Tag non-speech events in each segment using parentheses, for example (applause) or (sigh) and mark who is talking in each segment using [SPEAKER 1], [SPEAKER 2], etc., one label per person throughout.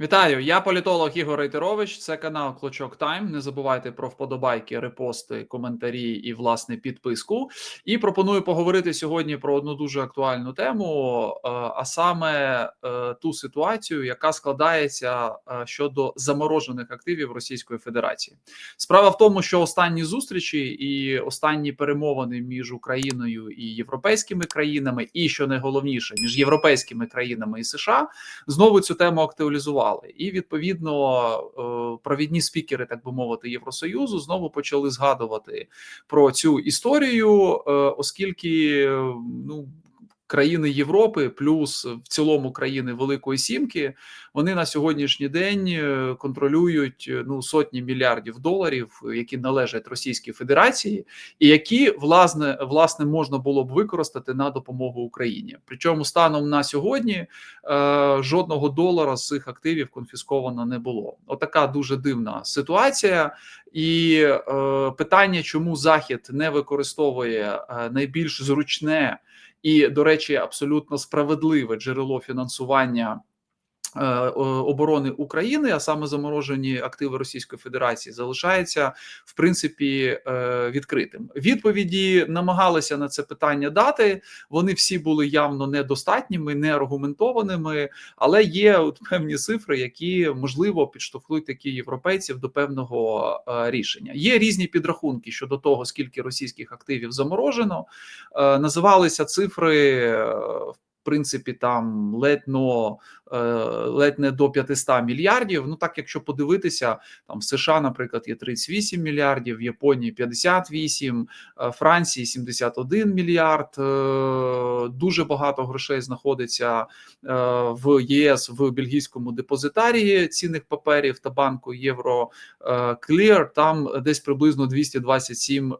[SPEAKER 1] Вітаю, я політолог Ігор Рейтерович. Це канал Клочок Тайм. Не забувайте про вподобайки, репости, коментарі і власне підписку. І пропоную поговорити сьогодні про одну дуже актуальну тему, е, а саме е, ту ситуацію, яка складається е, щодо заморожених активів Російської Федерації. Справа в тому, що останні зустрічі і останні перемовини між Україною і європейськими країнами, і що найголовніше між європейськими країнами і США знову цю тему актуалізували. І відповідно е, провідні спікери, так би мовити, Євросоюзу знову почали згадувати про цю історію, е, оскільки е, ну. Країни Європи, плюс в цілому країни Великої Сімки, вони на сьогоднішній день контролюють ну сотні мільярдів доларів, які належать Російській Федерації, і які власне власне можна було б використати на допомогу Україні. Причому станом на сьогодні е, жодного долара з цих активів конфісковано не було. Отака дуже дивна ситуація, і е, питання, чому Захід не використовує е, найбільш зручне і, до речі, абсолютно справедливе джерело фінансування. Е, оборони України, а саме заморожені активи Російської Федерації, залишається в принципі е, відкритим. Відповіді намагалися на це питання дати. Вони всі були явно недостатніми, неаргументованими, але є от певні цифри, які можливо підштовхнуть такі європейців до певного е, рішення. Є різні підрахунки щодо того, скільки російських активів заморожено. Називалися цифри принципі там ледь е, ледь не до 500 мільярдів. Ну так, якщо подивитися, там в США, наприклад, є 38 мільярдів, в Японії 58, е, Франції 71 мільярд. Е, дуже багато грошей знаходиться в ЄС в бельгійському депозитарії цінних паперів та банку Євро Клір. Там десь приблизно 227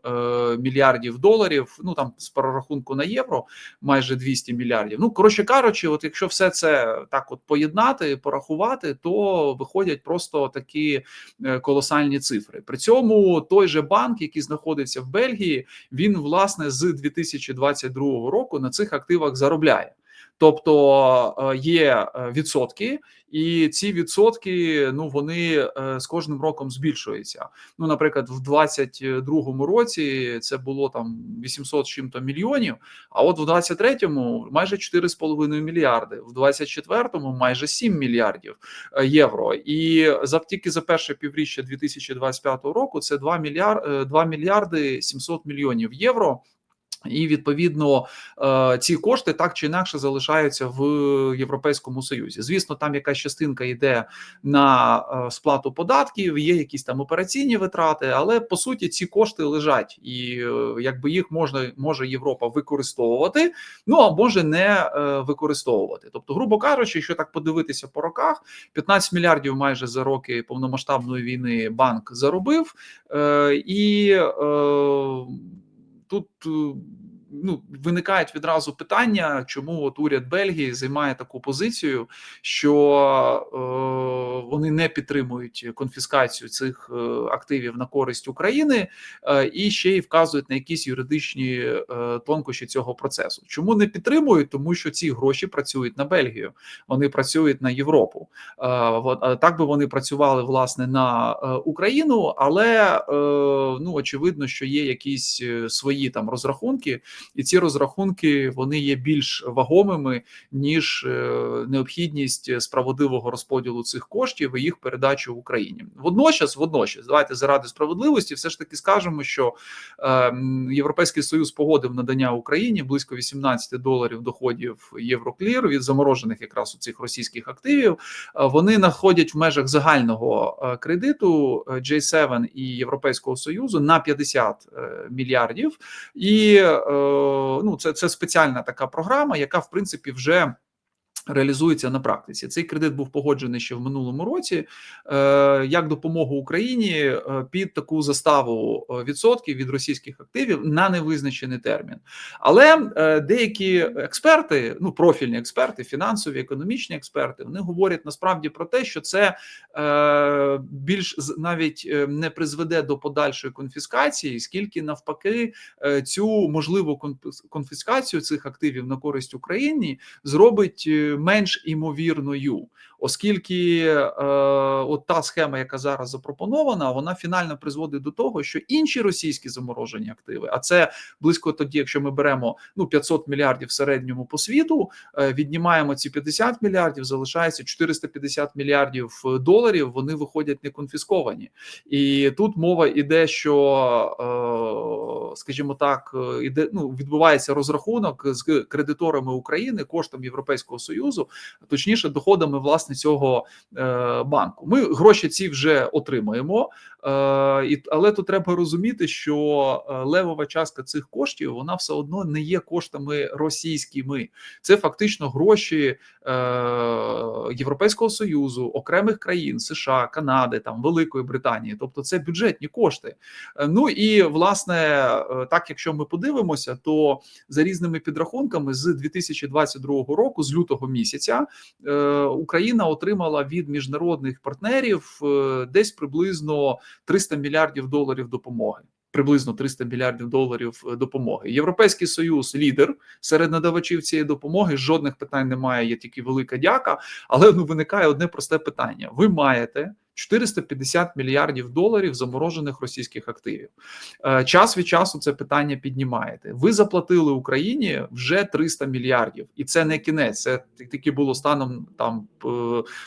[SPEAKER 1] мільярдів доларів. Ну там з прорахунку на євро майже 200 мільярдів. Ну коротше кажучи, от якщо все це так от поєднати, порахувати, то виходять просто такі е, колосальні цифри. При цьому той же банк, який знаходиться в Бельгії, він власне з 2022 року на цих активах заробляє. Тобто е, є е, відсотки, і ці відсотки ну вони е, з кожним роком збільшуються. Ну, наприклад, в 2022 році це було там 800 чим-то мільйонів. А от в 2023 майже 4,5 мільярди, в 2024 майже 7 мільярдів євро. І за тільки за перше півріччя 2025 року це 2 мільярди 2 мільярди 700 мільйонів євро. І відповідно е, ці кошти так чи інакше залишаються в Європейському Союзі. Звісно, там якась частинка йде на е, сплату податків, є якісь там операційні витрати, але по суті ці кошти лежать, і е, якби їх можна може Європа використовувати, ну а може не використовувати. Тобто, грубо кажучи, що так подивитися по роках, 15 мільярдів майже за роки повномасштабної війни банк заробив і тут е, ну виникають відразу питання, чому от уряд Бельгії займає таку позицію, що е, вони не підтримують конфіскацію цих е, активів на користь України е, і ще й вказують на якісь юридичні е, тонкощі цього процесу. Чому не підтримують? Тому що ці гроші працюють на Бельгію, вони працюють на Європу. Е, так би вони працювали власне на е, Україну, але е, ну очевидно, що є якісь е, свої там розрахунки і ці розрахунки вони є більш вагомими ніж е, необхідність справедливого розподілу цих коштів і їх передачу в Україні. Водночас, водночас, давайте заради справедливості, все ж таки скажемо, що е, Європейський Союз погодив надання Україні близько 18 доларів доходів Євроклір від заморожених якраз у цих російських активів. Е, вони знаходять в межах загального е, кредиту J7 і Європейського союзу на 50 мільярдів і ну це, це спеціальна така програма, яка в принципі вже Реалізується на практиці. Цей кредит був погоджений ще в минулому році е, як допомогу Україні е, під таку заставу е, відсотків від російських активів на невизначений термін. Але деякі експерти, ну профільні експерти, фінансові, економічні експерти, вони говорять насправді про те, що це більш навіть не призведе до подальшої конфіскації, скільки навпаки цю можливу конфіскацію цих активів на користь Україні зробить. Менш імовірною, оскільки е, от та схема, яка зараз запропонована, вона фінально призводить до того, що інші російські заморожені активи, а це близько тоді, якщо ми беремо ну 500 мільярдів в середньому по світу, е, віднімаємо ці 50 мільярдів, залишається 450 мільярдів доларів. Вони виходять не конфісковані, і тут мова іде, що, е, скажімо так, е, іде ну відбувається розрахунок з кредиторами України коштом Європейського союзу, точніше, доходами власне цього е, банку. Ми гроші ці вже отримаємо, е, але тут треба розуміти, що левова частка цих коштів вона все одно не є коштами російськими. Це фактично гроші е, Європейського союзу, окремих країн США, Канади, там Великої Британії, тобто це бюджетні кошти. Ну і власне, так якщо ми подивимося, то за різними підрахунками з 2022 року, з лютого місяця, Україна отримала від міжнародних партнерів десь приблизно 300 мільярдів доларів допомоги. Приблизно 300 мільярдів доларів допомоги. Європейський союз лідер серед надавачів цієї допомоги. Жодних питань немає. Є тільки велика дяка. Але ну виникає одне просте питання: ви маєте 450 мільярдів доларів заморожених російських активів. Е, час від часу це питання піднімаєте. Ви заплатили Україні вже 300 мільярдів, і це не кінець. Це таки було станом там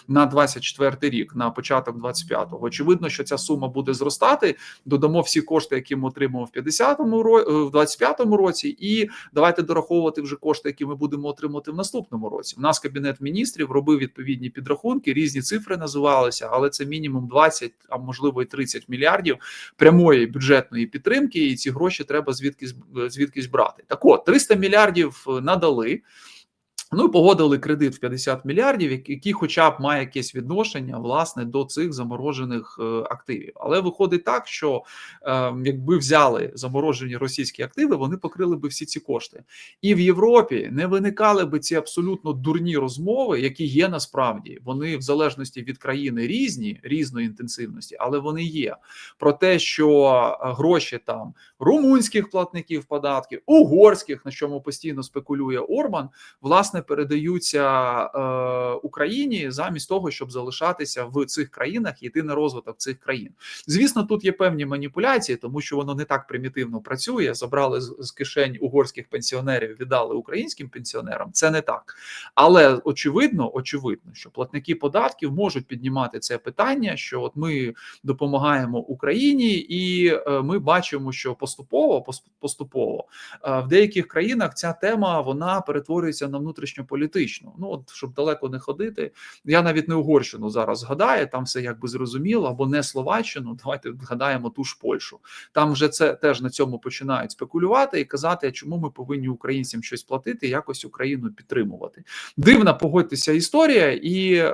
[SPEAKER 1] на 24 рік, на початок 25-го. Очевидно, що ця сума буде зростати. Додамо всі кошти, які ми отримали в 50-му році, в 25-му році, і давайте дораховувати вже кошти, які ми будемо отримувати в наступному році. У нас кабінет міністрів робив відповідні підрахунки, різні цифри називалися, але це мінімум мінімум 20, а можливо і 30 мільярдів прямої бюджетної підтримки, і ці гроші треба звідкись звідкись брати. Так от 300 мільярдів надали. Ну і погодили кредит в 50 мільярдів, який, хоча б має якесь відношення власне до цих заморожених е, активів. Але виходить так, що е, якби взяли заморожені російські активи, вони покрили би всі ці кошти, і в Європі не виникали би ці абсолютно дурні розмови, які є насправді. Вони в залежності від країни різні, різної інтенсивності, але вони є про те, що е, гроші там румунських платників податків, угорських, на чому постійно спекулює Орбан, власне передаються е, Україні замість того, щоб залишатися в цих країнах йти на розвиток цих країн. Звісно, тут є певні маніпуляції, тому що воно не так примітивно працює. Забрали з, з кишень угорських пенсіонерів, віддали українським пенсіонерам. Це не так, але очевидно, очевидно, що платники податків можуть піднімати це питання, що от ми допомагаємо Україні, і е, ми бачимо, що поступово поступово е, в деяких країнах ця тема вона перетворюється на внутрішню внутрішньополітичну. Ну от щоб далеко не ходити. Я навіть не Угорщину зараз згадаю, там все якби зрозуміло, або не Словаччину. (laughs) Давайте згадаємо ту ж Польщу. Там вже це теж на цьому починають спекулювати і казати, чому ми повинні українцям щось платити, якось Україну підтримувати. Дивна погодьтеся історія, і е,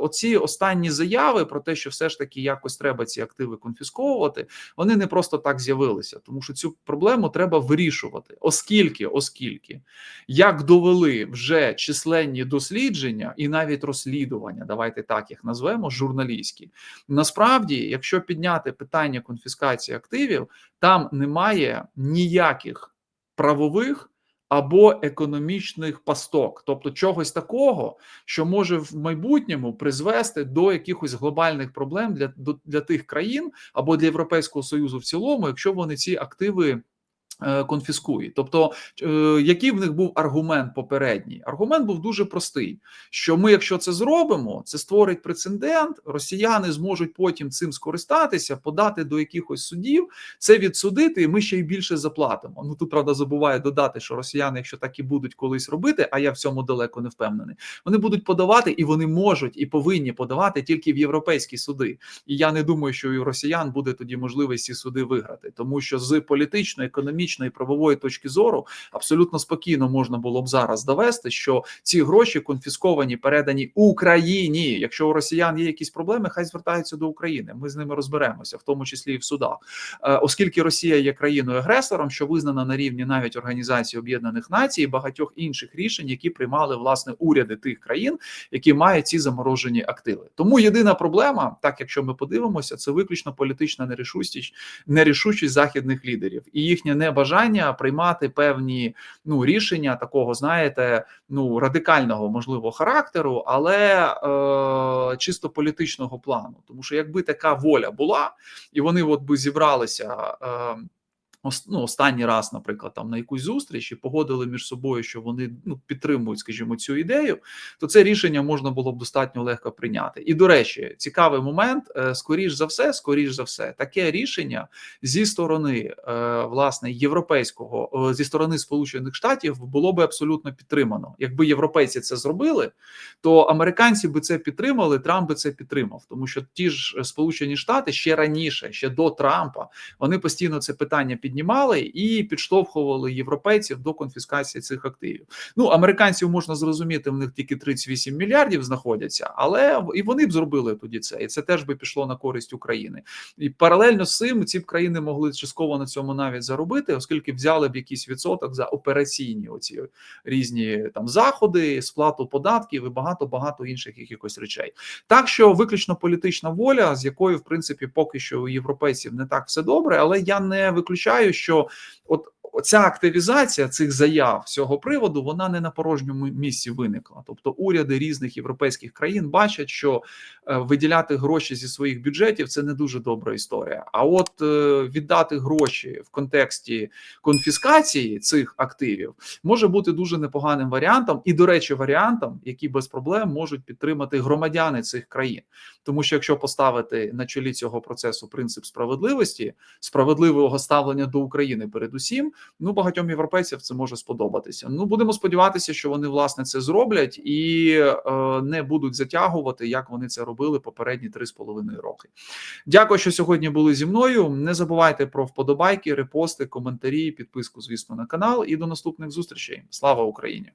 [SPEAKER 1] оці останні заяви про те, що все ж таки якось треба ці активи конфісковувати, вони не просто так з'явилися, тому що цю проблему треба вирішувати, оскільки, оскільки як довели вже вже численні дослідження і навіть розслідування, давайте так їх назвемо, журналістські. Насправді, якщо підняти питання конфіскації активів, там немає ніяких правових. Або економічних пасток, тобто чогось такого, що може в майбутньому призвести до якихось глобальних проблем для для тих країн або для Європейського союзу в цілому, якщо вони ці активи Е, конфіскують. Тобто, е, який в них був аргумент попередній? Аргумент був дуже простий: що ми, якщо це зробимо, це створить прецедент, росіяни зможуть потім цим скористатися, подати до якихось судів, це відсудити, і ми ще й більше заплатимо. Ну тут правда забуває додати, що росіяни, якщо так і будуть колись робити, а я в цьому далеко не впевнений, вони будуть подавати і вони можуть і повинні подавати тільки в європейські суди. І я не думаю, що і у росіян буде тоді можливість ці суди виграти, тому що з політичної економічної юридичної правової точки зору абсолютно спокійно можна було б зараз довести, що ці гроші конфісковані, передані Україні. Якщо у Росіян є якісь проблеми, хай звертаються до України. Ми з ними розберемося, в тому числі і в судах, е, оскільки Росія є країною агресором, що визнана на рівні навіть Організації Об'єднаних Націй і багатьох інших рішень, які приймали власне уряди тих країн, які мають ці заморожені активи. Тому єдина проблема, так якщо ми подивимося, це виключно політична нерішучість, нерішучість західних лідерів і їхня не бажання приймати певні ну рішення такого, знаєте, ну радикального можливо характеру, але е, чисто політичного плану. Тому що якби така воля була, і вони от би зібралися. Е, ну, останній раз, наприклад, там на якусь зустріч і погодили між собою, що вони ну підтримують, скажімо, цю ідею, то це рішення можна було б достатньо легко прийняти. І до речі, цікавий момент: е, скоріш за все, скоріш за все, таке рішення зі сторони е, власне європейського е, зі сторони Сполучених Штатів було би абсолютно підтримано. Якби європейці це зробили, то американці би це підтримали. Трамп би це підтримав, тому що ті ж Сполучені Штати ще раніше, ще до Трампа, вони постійно це питання піднімали і підштовхували європейців до конфіскації цих активів. Ну американців можна зрозуміти, в них тільки 38 мільярдів знаходяться, але і вони б зробили тоді це, і це теж би пішло на користь України. І паралельно з цим ці б країни могли частково на цьому навіть заробити, оскільки взяли б якийсь відсоток за операційні оці різні там заходи, сплату податків і багато багато інших якихось речей. Так що виключно політична воля, з якою в принципі поки що у європейців не так все добре, але я не виключаю, що от. Ця активізація цих заяв цього приводу вона не на порожньому місці виникла. Тобто, уряди різних європейських країн бачать, що е, виділяти гроші зі своїх бюджетів це не дуже добра історія. А от е, віддати гроші в контексті конфіскації цих активів може бути дуже непоганим варіантом, і, до речі, варіантом, який без проблем можуть підтримати громадяни цих країн. Тому що якщо поставити на чолі цього процесу принцип справедливості, справедливого ставлення до України, передусім, ну багатьом європейцям це може сподобатися. Ну будемо сподіватися, що вони власне це зроблять і е, не будуть затягувати, як вони це робили попередні три з половиною роки. Дякую, що сьогодні були зі мною. Не забувайте про вподобайки, репости, коментарі, підписку, звісно, на канал. І до наступних зустрічей. Слава Україні!